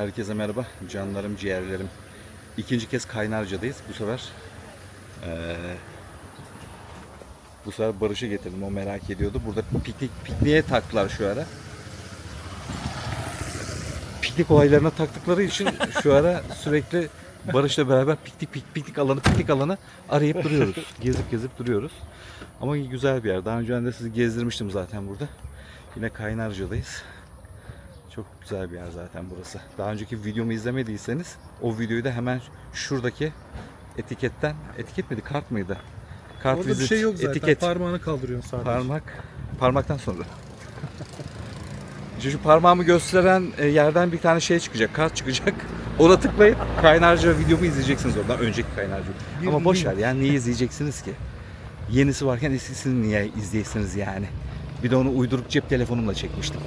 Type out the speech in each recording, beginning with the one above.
Herkese merhaba. Canlarım, ciğerlerim. İkinci kez Kaynarca'dayız. Bu sefer eee, bu sefer Barış'ı getirdim. O merak ediyordu. Burada piknik pikniğe taktılar şu ara. Piknik olaylarına taktıkları için şu ara sürekli Barış'la beraber piknik pik- piknik alanı piknik alanı arayıp duruyoruz. Gezip gezip duruyoruz. Ama güzel bir yer. Daha önce de sizi gezdirmiştim zaten burada. Yine Kaynarca'dayız. Çok güzel bir yer zaten burası. Daha önceki videomu izlemediyseniz o videoyu da hemen şuradaki etiketten etiket miydi kart mıydı? Kart Orada bir vizit, şey yok zaten. etiket Parmağını kaldırıyorsun sadece. parmak parmaktan sonra. Şu parmağımı gösteren e, yerden bir tane şey çıkacak, kart çıkacak. Ona tıklayıp Kaynarca videomu izleyeceksiniz oradan. Önceki Kaynarca. Bir Ama boş ver yani niye izleyeceksiniz ki? Yenisi varken eskisini niye izleyesiniz yani? Bir de onu uyduruk cep telefonumla çekmiştim.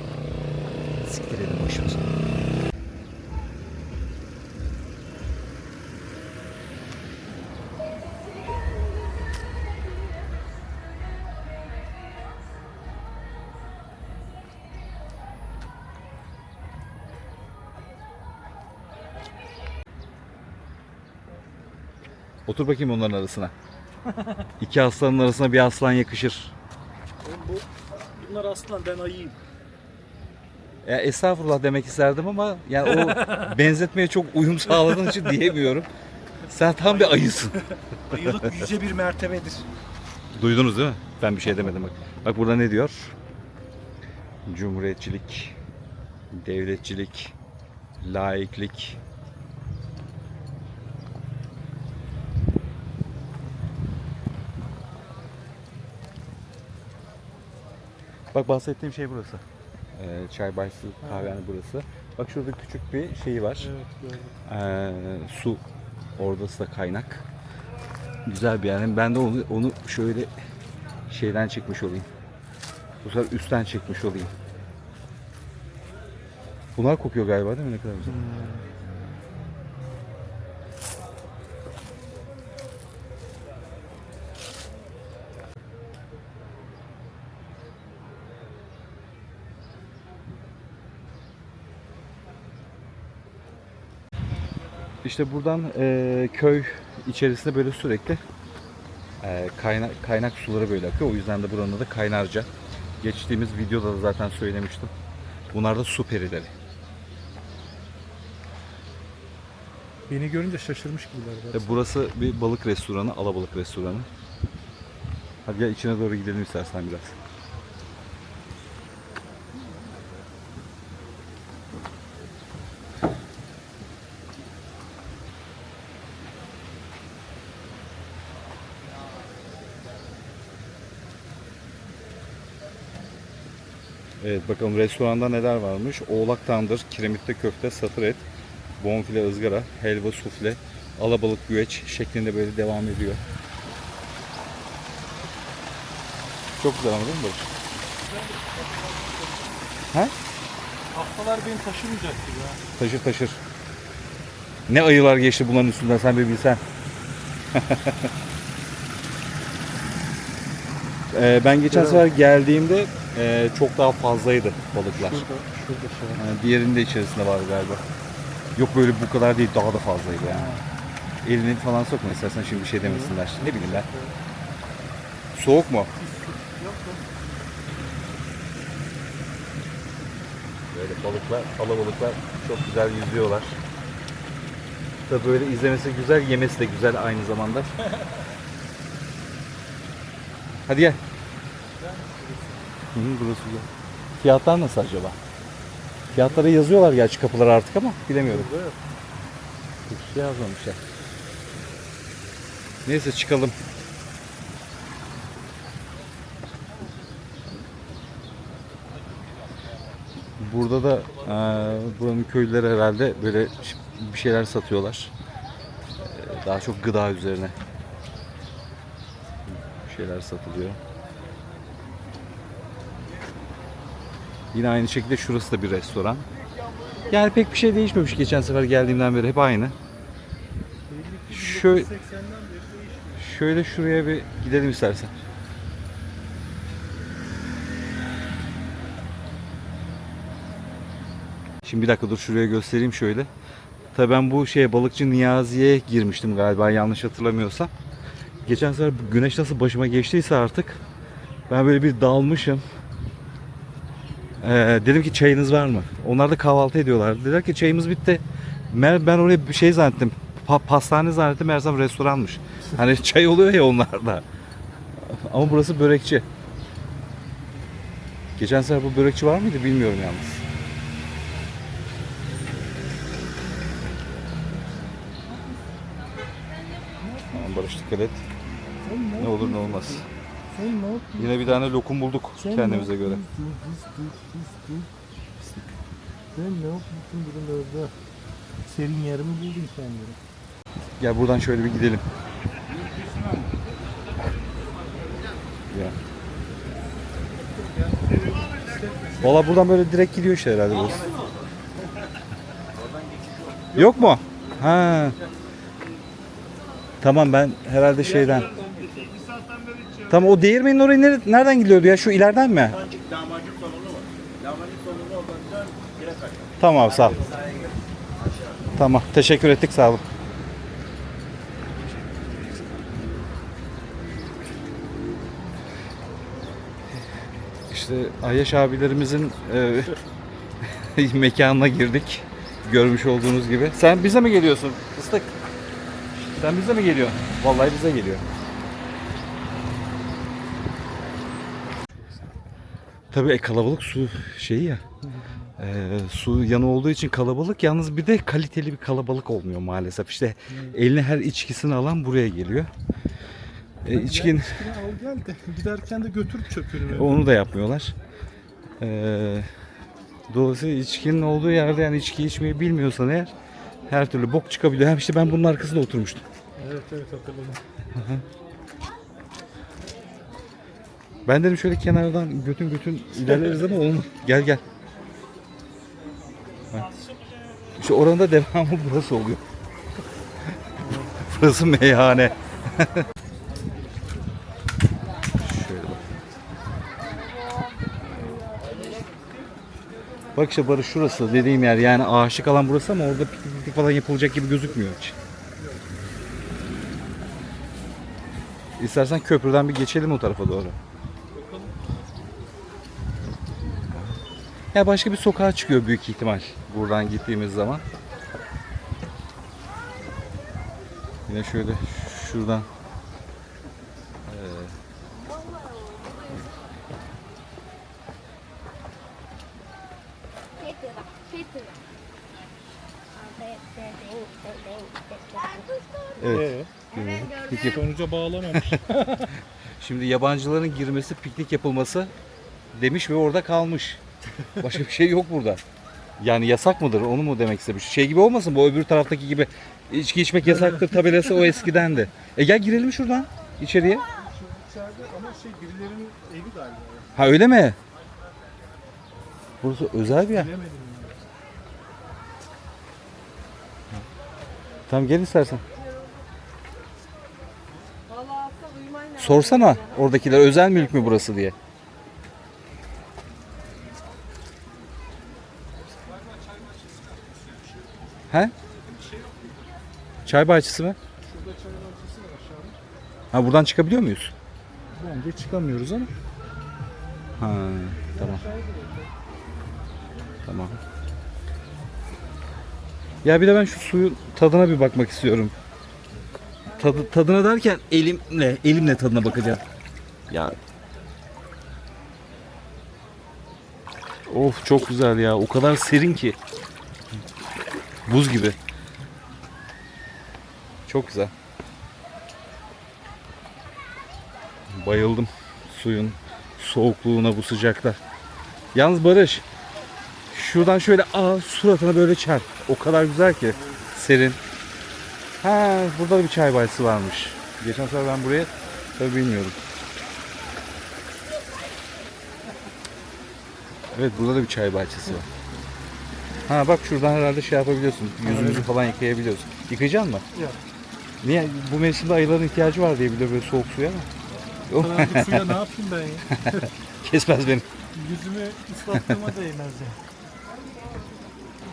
Siktir edin başımıza. Otur bakayım onların arasına. İki aslanın arasına bir aslan yakışır. Oğlum Bu, bunlar aslan ben ayıyım. Ya estağfurullah demek isterdim ama yani o benzetmeye çok uyum sağladığın için diyemiyorum. Sen tam bir ayısın. Ayılık yüce bir mertebedir. Duydunuz değil mi? Ben bir şey demedim bak. Bak burada ne diyor? Cumhuriyetçilik, devletçilik, laiklik. Bak bahsettiğim şey burası. Ee, çay bahçesi kahvehane burası. Bak şurada küçük bir şey var. Evet gördüm. Ee, su orası da kaynak. Güzel bir yer. Hem Ben de onu, onu şöyle şeyden çekmiş olayım. Bu sefer üstten çekmiş olayım. Bunlar kokuyor galiba değil mi? Ne kadar güzel. İşte buradan e, köy içerisinde böyle sürekli e, kaynak, kaynak suları böyle akıyor. O yüzden de buranın adı Kaynarca. Geçtiğimiz videoda da zaten söylemiştim. Bunlar da su perileri. Beni görünce şaşırmış gibiler. E, burası bir balık restoranı, alabalık restoranı. Hadi gel içine doğru gidelim istersen biraz. Evet bakalım restoranda neler varmış. Oğlak tandır, kiremitte köfte, satır et, bonfile ızgara, helva sufle, alabalık güveç şeklinde böyle devam ediyor. Çok güzel ama değil mi Barış? He? Haftalar beni taşımayacak gibi ha. Taşır taşır. Ne ayılar geçti bunların üstünden sen bir bilsen. Ee, ben geçen sefer geldiğimde e, çok daha fazlaydı balıklar. Şurada, şurada şey var. Yani diğerinin de içerisinde var galiba. Yok böyle bu kadar değil daha da fazlaydı yani. Elini falan sokma istersen şimdi bir şey demesinler. Ne bileyim ben. Soğuk mu? Böyle balıklar, alabalıklar çok güzel yüzüyorlar. Tabii böyle izlemesi güzel, yemesi de güzel aynı zamanda. Hadi gel. Hı, burası güzel. Fiyatlar nasıl acaba? Fiyatları yazıyorlar gerçi kapılara artık ama bilemiyorum. Hiçbir şey yazmamışlar. Neyse çıkalım. Burada da eee buranın köylüleri herhalde böyle bir şeyler satıyorlar. Eee, daha çok gıda üzerine. Bir şeyler satılıyor. Yine aynı şekilde şurası da bir restoran. Yani pek bir şey değişmemiş geçen sefer geldiğimden beri hep aynı. Şöyle, 80'den beri değişmiyor. şöyle şuraya bir gidelim istersen. Şimdi bir dakika dur şuraya göstereyim şöyle. Tabii ben bu şeye balıkçı Niyazi'ye girmiştim galiba yanlış hatırlamıyorsam. Geçen sefer güneş nasıl başıma geçtiyse artık ben böyle bir dalmışım. Ee, dedim ki çayınız var mı? Onlar da kahvaltı ediyorlar. Dediler ki çayımız bitti. Mer- Ben oraya bir şey zannettim. Pa- pastane zannettim. Meğersem restoranmış. Hani çay oluyor ya onlarda. Ama burası börekçi. Geçen sefer bu börekçi var mıydı bilmiyorum yalnız. Barış dikkat et. Ne olur ne olmaz. Sen ne yapıyorsun? Yine bir tane lokum bulduk Sen kendimize ne göre. yapıyorsun? Hız, hız, hız, hız. Sen ne yapıyorsun buralarda? Serin yer mi buldun kendine? Gel buradan şöyle bir gidelim. Ya. Valla buradan böyle direkt gidiyor işte herhalde burası. Yok mu? Ha. Tamam ben herhalde şeyden. Tamam o değirmenin oraya nere- nereden gidiyordu ya? Şu ileriden mi? Tamam abi sağ ol. Tamam teşekkür ettik sağ olun. İşte Ayyaş abilerimizin e, mekanına girdik. Görmüş olduğunuz gibi. Sen bize mi geliyorsun? Fıstık. Sen bize mi geliyorsun? Vallahi bize geliyor. Tabii e, kalabalık su şeyi ya. e, su yanı olduğu için kalabalık. Yalnız bir de kaliteli bir kalabalık olmuyor maalesef. İşte eline her içkisini alan buraya geliyor. E, içkin al gel de giderken de götür çöpünü. onu da yapmıyorlar. Ee, dolayısıyla içkinin olduğu yerde yani içki içmeyi bilmiyorsan eğer her türlü bok çıkabiliyor. Hem işte ben bunun arkasında oturmuştum. Evet evet hatırladım. Ben dedim şöyle kenardan götün götün ilerleriz ama olmadı. Gel gel. Bak. İşte oranın da devamı burası oluyor. burası meyhane. şöyle bak. Bak işte Barış şurası dediğim yer yani aşık alan burası ama orada piknik falan yapılacak gibi gözükmüyor hiç. İstersen köprüden bir geçelim o tarafa doğru. Ya başka bir sokağa çıkıyor büyük ihtimal buradan gittiğimiz zaman. Yine şöyle şuradan evet. Ee, Piknik yap- sonuca bağlamamış. Şimdi yabancıların girmesi, piknik yapılması demiş ve orada kalmış. Başka bir şey yok burada. Yani yasak mıdır? Onu mu demek istemiş? Şey gibi olmasın bu öbür taraftaki gibi içki içmek yasaktır tabelası o eskidendi. E gel girelim şuradan içeriye. İçeride ama şey birilerinin evi galiba. Ha öyle mi? Burası özel bir yer. Bilemedim. Tamam gel istersen. Sorsana oradakiler özel mülk mü burası diye. He? Çay bahçesi mi? Şurada çay bahçesi var aşağıda. Ha buradan çıkabiliyor muyuz? Bence çıkamıyoruz ama. Ha tamam. Tamam. Ya bir de ben şu suyun tadına bir bakmak istiyorum. Tadı, tadına derken elimle, elimle tadına bakacağım. Ya. Of çok güzel ya. O kadar serin ki. Buz gibi. Çok güzel. Bayıldım suyun soğukluğuna bu sıcakta. Yalnız Barış şuradan şöyle aa suratına böyle çarp. O kadar güzel ki serin. Ha burada da bir çay bahçesi varmış. Geçen sefer ben buraya tabii bilmiyordum. Evet burada da bir çay bahçesi var. Ha bak şuradan herhalde şey yapabiliyorsun. Yüzümüzü falan yıkayabiliyorsun. Yıkayacaksın mı? Yok. Niye? Bu mevsimde ayıların ihtiyacı var diye biliyor böyle soğuk suya ama. Bu kadarcık suya ne yapayım ben ya? Kesmez beni. Yüzümü ıslattığıma değmez ya.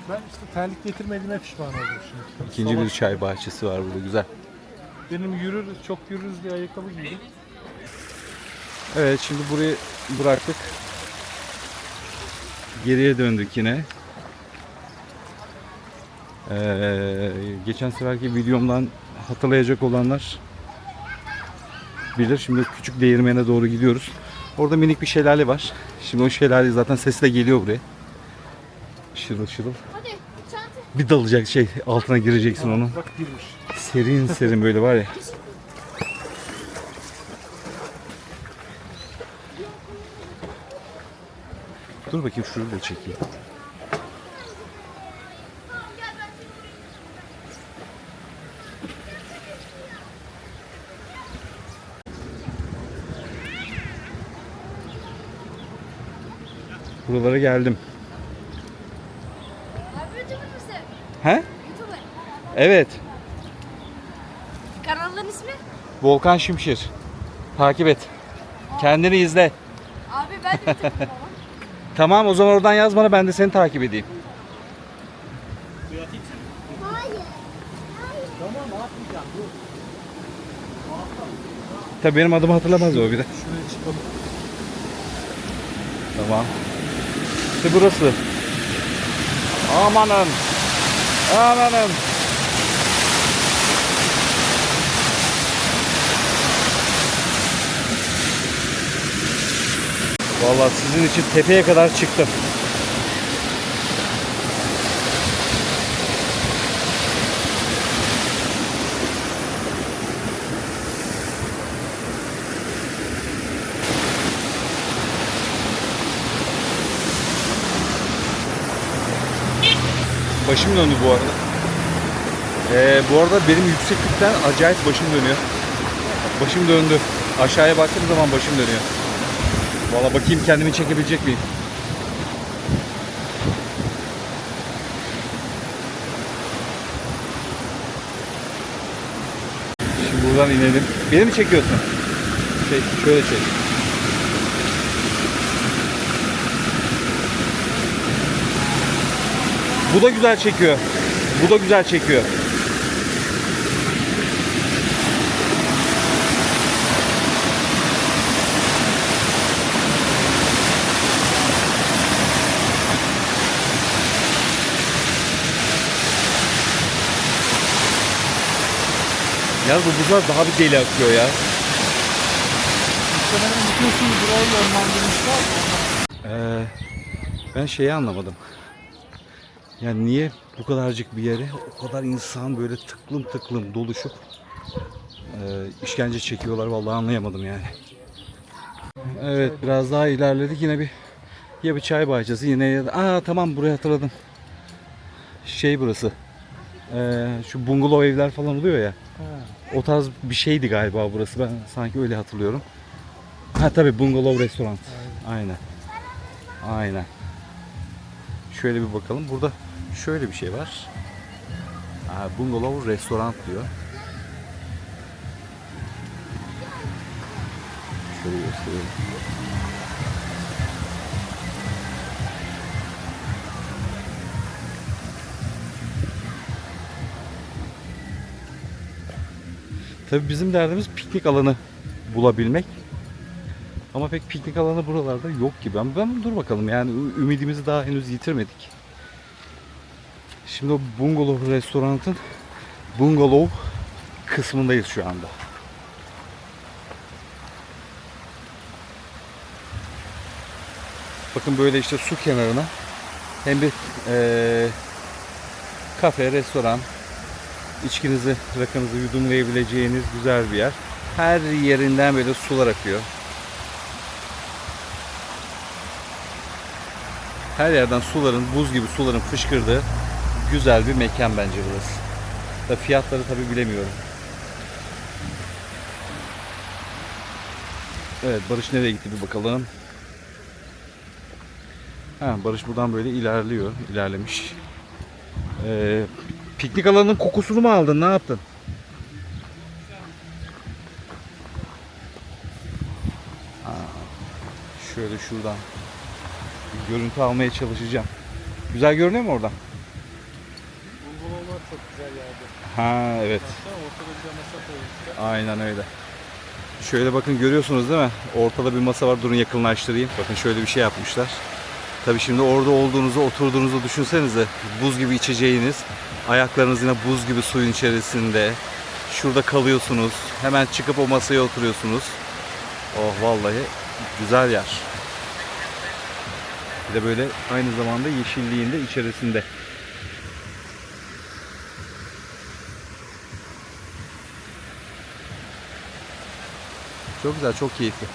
Ben işte terlik getirmediğime pişman oldum şimdi. İkinci Sabah bir çay bahçesi var burada güzel. Benim yürürüz, çok yürürüz diye ayakkabı giydim. Evet şimdi burayı bıraktık. Geriye döndük yine. Ee, geçen seferki videomdan hatırlayacak olanlar bilir. Şimdi küçük değirmene doğru gidiyoruz. Orada minik bir şelale var. Şimdi o şelale zaten sesi de geliyor buraya. Şırıl şırıl. Hadi çanta. Bir dalacak şey altına gireceksin onun. Bak girmiş. Serin serin böyle var ya. Dur bakayım şurayı da çekeyim. Buralara geldim. Abi YouTuber mısın? He? YouTuber. Evet. Kanalın ismi? Volkan Şimşir. Takip et. Kendini izle. Abi ben de YouTuber'ım. Tamam o zaman oradan yaz bana ben de seni takip edeyim. Tabii benim adımı hatırlamaz o bir de. Şuraya çıkalım. Tamam. İşte burası. Amanın. Amanın. Vallahi sizin için tepeye kadar çıktım. Başım döndü bu arada. Ee, bu arada benim yükseklikten acayip başım dönüyor. Başım döndü. Aşağıya baktığım zaman başım dönüyor. Valla bakayım kendimi çekebilecek miyim? Şimdi buradan inelim. Beni mi çekiyorsun? Şey, şöyle çek. Bu da güzel çekiyor. Bu da güzel çekiyor. Yalnız bu buzlar daha bir deli akıyor ya. Muhtemelen bütün suyu burayı yönlendirmişler. Ee, ben şeyi anlamadım. Yani niye bu kadarcık bir yere o kadar insan böyle tıklım tıklım doluşup e, işkence çekiyorlar vallahi anlayamadım yani. Evet biraz daha ilerledik yine bir ya bir çay bahçesi yine ya da aa tamam burayı hatırladım. Şey burası. Ee, şu bungalov evler falan oluyor ya. O tarz bir şeydi galiba burası. Ben sanki öyle hatırlıyorum. Ha tabii bungalov restoran. Aynen. Aynen. Şöyle bir bakalım. Burada şöyle bir şey var. Ha, bungalov restoran diyor. Şöyle göstereyim. Tabii bizim derdimiz piknik alanı bulabilmek. Ama pek piknik alanı buralarda yok gibi. Ama ben dur bakalım yani ümidimizi daha henüz yitirmedik. Şimdi o bungalov restoranın bungalov kısmındayız şu anda. Bakın böyle işte su kenarına hem bir eee, kafe, restoran, içkinizi, rakınızı yudumlayabileceğiniz güzel bir yer. Her yerinden böyle sular akıyor. Her yerden suların, buz gibi suların fışkırdığı güzel bir mekan bence burası. Da fiyatları tabi bilemiyorum. Evet Barış nereye gitti bir bakalım. Ha, Barış buradan böyle ilerliyor, ilerlemiş. Ee, piknik alanının kokusunu mu aldın, ne yaptın? Aa, şöyle şuradan bir görüntü almaya çalışacağım. Güzel görünüyor mu oradan? Çok güzel yerde. Ha evet. Baksana ortada bir de masa koymuşlar. Aynen öyle. Şöyle bakın görüyorsunuz değil mi? Ortada bir masa var. Durun yakınlaştırayım. Bakın şöyle bir şey yapmışlar. Tabii şimdi orada olduğunuzu, oturduğunuzu düşünsenize. Buz gibi içeceğiniz, ayaklarınız yine buz gibi suyun içerisinde. Şurada kalıyorsunuz. Hemen çıkıp o masaya oturuyorsunuz. Oh vallahi güzel yer. Bir de böyle aynı zamanda yeşilliğin de içerisinde. Çok güzel, çok keyifli.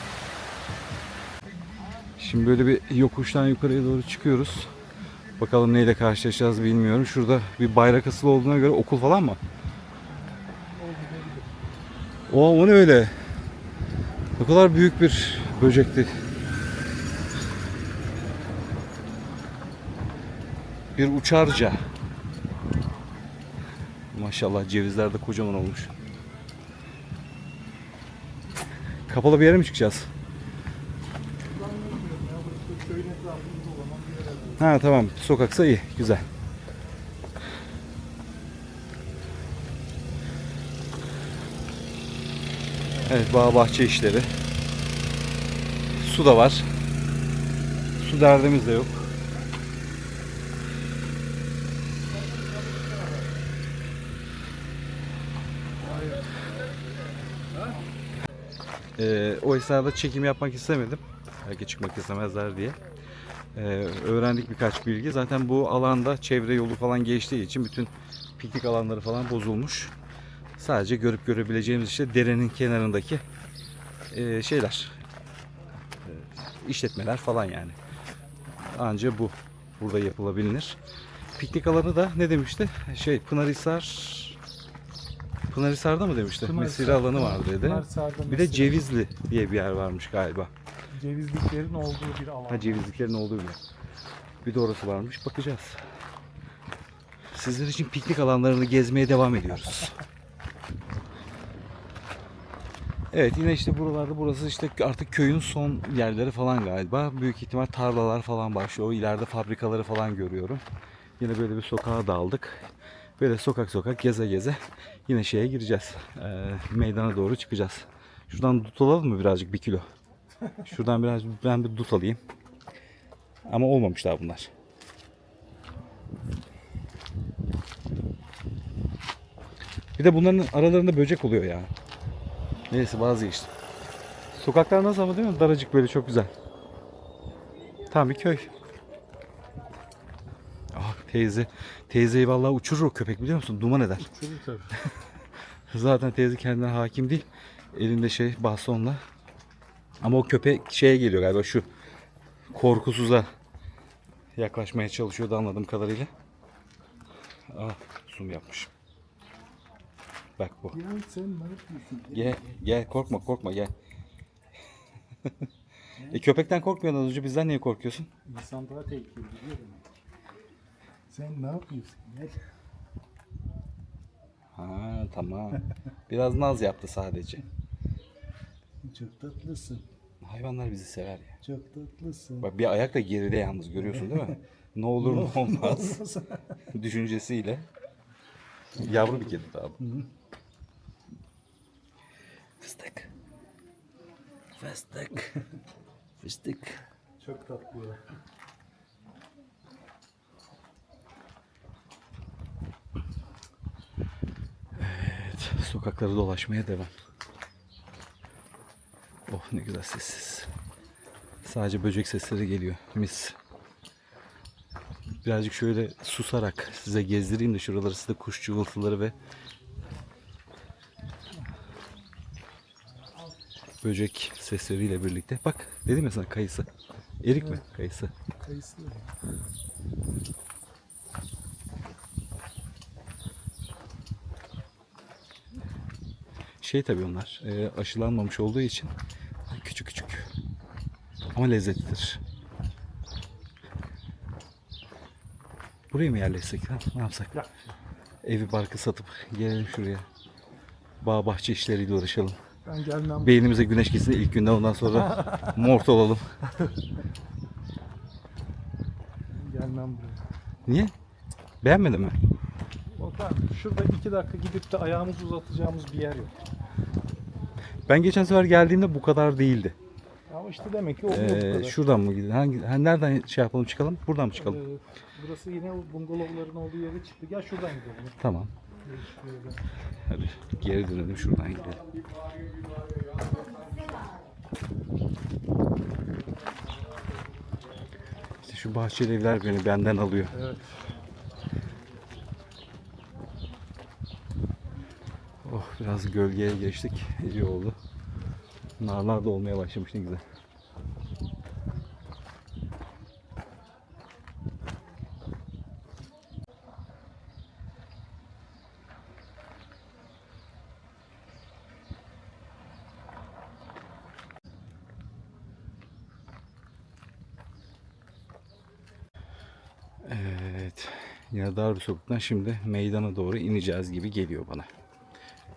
Şimdi böyle bir yokuştan yukarıya doğru çıkıyoruz. Bakalım neyle karşılaşacağız bilmiyorum. Şurada bir bayrak asılı olduğuna göre okul falan mı? O, o ne öyle? Ne kadar büyük bir böcekti. Bir uçarca. Maşallah cevizler de kocaman olmuş. Kapalı bir yere mi çıkacağız? Ha tamam. Sokaksa iyi. Güzel. Evet bağ bahçe işleri. Su da var. Su derdimiz de yok. Ee, o esnada çekim yapmak istemedim. Belki çıkmak istemezler diye. Ee, öğrendik birkaç bilgi. Zaten bu alanda çevre yolu falan geçtiği için bütün piknik alanları falan bozulmuş. Sadece görüp görebileceğimiz işte derenin kenarındaki e, şeyler, e, işletmeler falan yani. Anca bu burada yapılabilir. Piknik alanı da ne demişti? Şey Pınarhisar Pınarhisar'da mı demişti? Pınarhisar. Mesire alanı var dedi. Pınarhisar'da Bir de Cevizli diye bir yer varmış galiba. Cevizliklerin olduğu bir alan. Ha cevizliklerin olduğu bir yer. Bir de orası varmış. Bakacağız. Sizler için piknik alanlarını gezmeye devam ediyoruz. Evet yine işte buralarda burası işte artık köyün son yerleri falan galiba. Büyük ihtimal tarlalar falan başlıyor. O ileride fabrikaları falan görüyorum. Yine böyle bir sokağa daldık. Böyle sokak sokak geze geze yine şeye gireceğiz. Ee, meydana doğru çıkacağız. Şuradan dut alalım mı birazcık bir kilo? Şuradan biraz ben bir dut alayım. Ama olmamış daha bunlar. Bir de bunların aralarında böcek oluyor ya. Neyse vazgeçtim. Sokaklar nasıl ama değil mi? Daracık böyle çok güzel. Tam bir köy. Teyze. Teyzeyi vallahi uçurur o köpek biliyor musun? Duman eder. Tabii tabii. Zaten teyze kendine hakim değil. Elinde şey bastonla. Ama o köpek şeye geliyor galiba şu korkusuza yaklaşmaya çalışıyordu anladığım kadarıyla. Ah zoom yapmışım. Bak bu. Ya sen ne yapıyorsun? Gel gel korkma korkma gel. e köpekten korkmuyordun az önce bizden niye korkuyorsun? İnsan daha tehlikeli biliyorum. Sen ne yapıyorsun? Gel. Ha tamam. Biraz naz yaptı sadece. Çok tatlısın. Hayvanlar bizi sever ya. Çok tatlısın. Bak bir ayak da geride yalnız görüyorsun değil mi? Ne olur ne olmaz düşüncesiyle. Yavru bir kedi daha bu. Fıstık. Fıstık. Fıstık. Çok tatlı ya. Sokakları dolaşmaya devam. Oh ne güzel sessiz. Sadece böcek sesleri geliyor. Mis. Birazcık şöyle susarak size gezdireyim de şuraları size kuş cıvıltıları ve böcek sesleriyle birlikte. Bak dedim ya sana kayısı. Erik mi? Kayısı. Kayısı. Şey tabii onlar e, aşılanmamış olduğu için küçük küçük. Ama lezzetlidir. Buraya mı yerleşsek? Ha? Ne yapsak? Ya. Evi barkı satıp gelelim şuraya. Bağ bahçe işleriyle uğraşalım. Ben gelmem. Beynimize güneş gitsin ilk günden ondan sonra mort olalım. gelmem buraya. Niye? Beğenmedin mi? Bak Tamam, şurada iki dakika gidip de ayağımızı uzatacağımız bir yer yok. Ben geçen sefer geldiğimde bu kadar değildi. Ama işte demek ki oluyor bu Ee, kadar. şuradan mı gidelim? Hangi, ha, nereden şey yapalım çıkalım? Buradan mı çıkalım? Ee, burası yine o bungalovların olduğu yere çıktı. Gel şuradan gidelim. Tamam. Hadi geri dönelim şuradan gidelim. İşte şu bahçeli evler beni benden alıyor. Evet. Oh biraz gölgeye geçtik. İyi oldu. Narlar da olmaya başlamış ne güzel. Evet. Yine dar bir sokaktan şimdi meydana doğru ineceğiz gibi geliyor bana.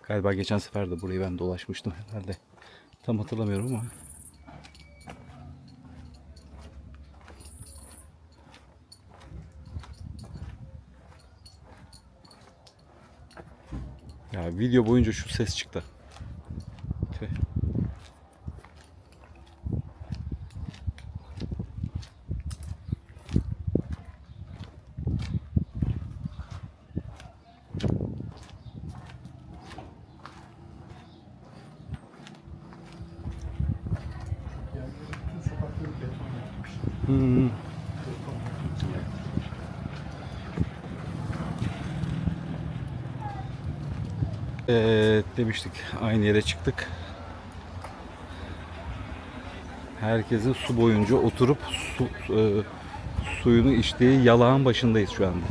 Galiba geçen sefer de burayı ben dolaşmıştım herhalde. Tam hatırlamıyorum ama. Ya video boyunca şu ses çıktı. Tüh. Yani bütün sokakları beton yapmış. Hmm. Beton yapmış. Evet demiştik aynı yere çıktık. Herkesin su boyunca oturup su, e, suyunu içtiği yalağın başındayız şu anda.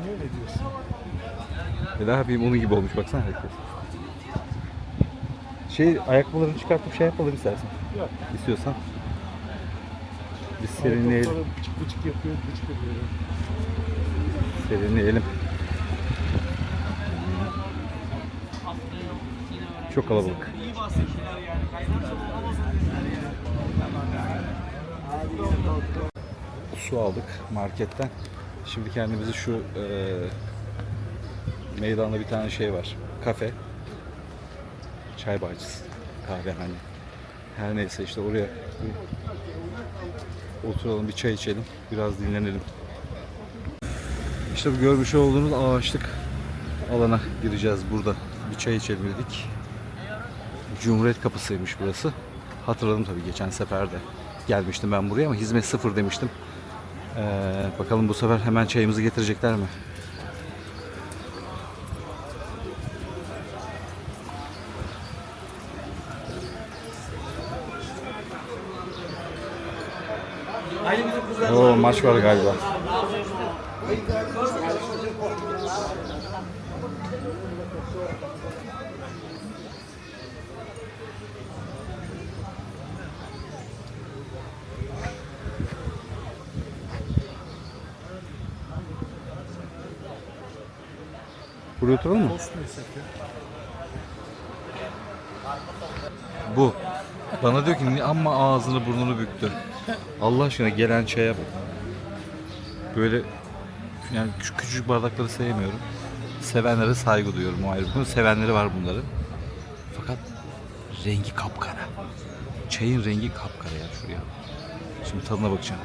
Niye öyle diyorsun? E ne yapayım onun gibi olmuş baksana herkes. Şey ayakkabılarını çıkartıp şey yapalım istersen. Yok. İstiyorsan. Biz serinleyelim. Bıçık bıçık yapıyor, bıçık yapıyor. Serinleyelim. Çok kalabalık. Su aldık marketten. Şimdi kendimizi şu e, meydanda bir tane şey var. Kafe. Çay bahçesi. Kahvehane. Her neyse işte oraya bir oturalım bir çay içelim. Biraz dinlenelim. İşte bu görmüş olduğunuz ağaçlık alana gireceğiz burada. Bir çay içelim dedik. Cumhuriyet kapısıymış burası. Hatırladım tabii geçen sefer de gelmiştim ben buraya ama hizmet sıfır demiştim. Ee, bakalım bu sefer hemen çayımızı getirecekler mi? Oo, maç var galiba. Buraya oturalım mı? Bu. Bana diyor ki "Ni- amma ağzını burnunu büktü. Allah aşkına gelen çaya bak. Böyle yani küçük küçük bardakları sevmiyorum. Sevenlere saygı duyuyorum o ayrı. Sevenleri var bunların. Fakat rengi kapkara. Çayın rengi kapkara ya şuraya. Şimdi tadına bakacağım.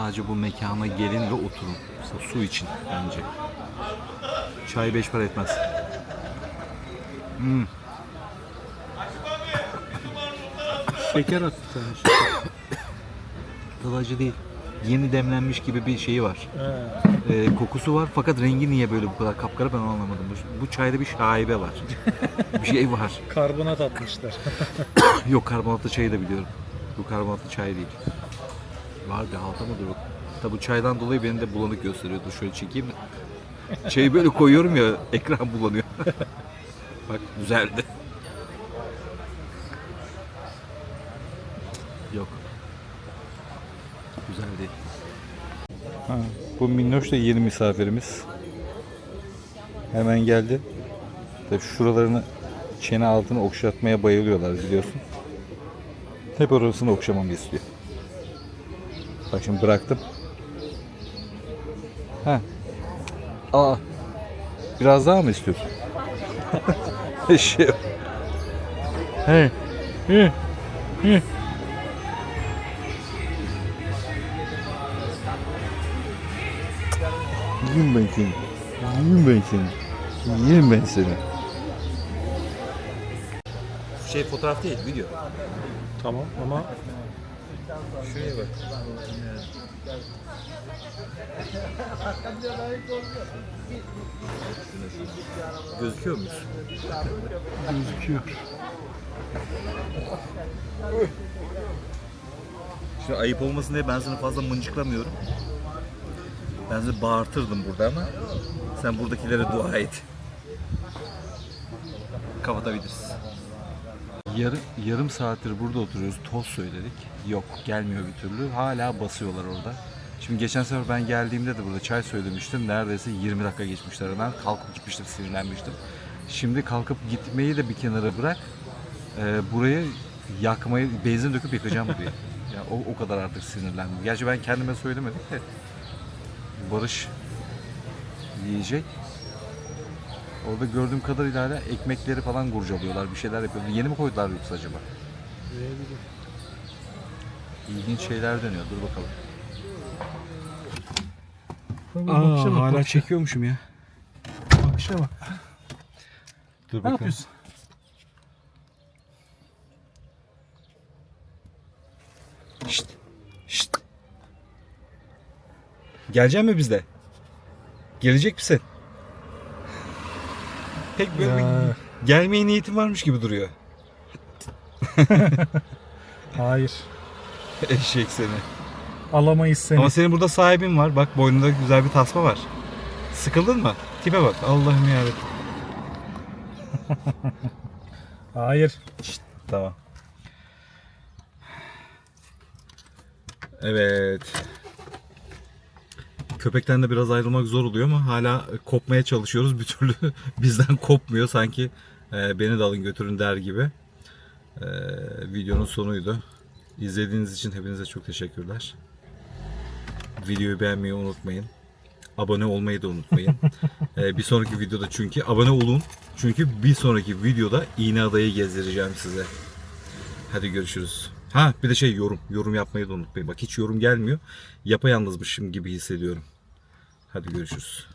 Sadece bu mekana gelin ve oturun. Mesela su için bence. Çay beş para etmez. Hmm. Şeker at bir tane. şeker. Tadı acı değil. Yeni demlenmiş gibi bir şeyi var. Ee, kokusu var fakat rengi niye böyle bu kadar kapkara ben onu anlamadım. Bu, bu çayda bir şaibe var. bir şey var. Karbonat atmışlar. Yok karbonatlı çayı da biliyorum. Bu karbonatlı çay değil. Var bir halta mıdır o? Tabi çaydan dolayı beni de bulanık gösteriyordu. Şöyle çekeyim? Çayı böyle koyuyorum ya ekran bulanıyor. Bak güzeldi. Yok. Güzel bu minnoş da yeni misafirimiz. Hemen geldi. Tabii şuralarını çene altını okşatmaya bayılıyorlar biliyorsun. Hep orasını okşamamı istiyor. Bak şimdi bıraktım. Ha. Aa. Biraz daha mı istiyorsun? şey. He. He. He. Yiyeyim ben seni. Yiyeyim ben seni. Yiyeyim ben seni. Şey fotoğraf değil, video. Tamam ama Şuraya bak. Gözüküyor muyuz? gözüküyor. Şimdi ayıp olmasın diye ben seni fazla mıncıklamıyorum. Ben seni bağırtırdım burada ama sen buradakilere dua et. Kapatabiliriz. Yarım, yarım saattir burada oturuyoruz. Toz söyledik. Yok gelmiyor bir türlü. Hala basıyorlar orada. Şimdi geçen sefer ben geldiğimde de burada çay söylemiştim. Neredeyse 20 dakika geçmişler hemen. Kalkıp gitmiştim, sinirlenmiştim. Şimdi kalkıp gitmeyi de bir kenara bırak. Ee, burayı yakmayı, benzin döküp yakacağım burayı. Ya o, o kadar artık sinirlendim. Gerçi ben kendime söylemedim de. Barış yiyecek. Orada gördüğüm kadarıyla hala ekmekleri falan kurcalıyorlar. Bir şeyler yapıyorlar. Yeni mi koydular yoksa acaba? İlginç şeyler dönüyor. Dur bakalım. Aa, bakışa bak, bakışa. çekiyormuşum ya. bakışa bak. Dur Ne yapıyorsun? Şşt. Şşt. Gelecek mi bizde? Gelecek misin? Pek böyle bir Ya, gelmeye niyetin varmış gibi duruyor. hayır. Eşek seni. Alamayız seni. Ama senin burada sahibin var. Bak boynunda güzel bir tasma var. Sıkıldın mı? Tipe bak. Allah'ım yarabbim. Hayır. Tamam. Evet. Köpekten de biraz ayrılmak zor oluyor ama hala kopmaya çalışıyoruz. Bir türlü bizden kopmuyor. Sanki e, beni de alın götürün der gibi. E, videonun sonuydu. İzlediğiniz için hepinize çok teşekkürler. Videoyu beğenmeyi unutmayın. Abone olmayı da unutmayın. E, bir sonraki videoda çünkü abone olun. Çünkü bir sonraki videoda İğneada'yı gezdireceğim size. Hadi görüşürüz. Ha bir de şey yorum. Yorum yapmayı da unutmayın. Bak hiç yorum gelmiyor. Yapayalnızmışım gibi hissediyorum. Hadi görüşürüz.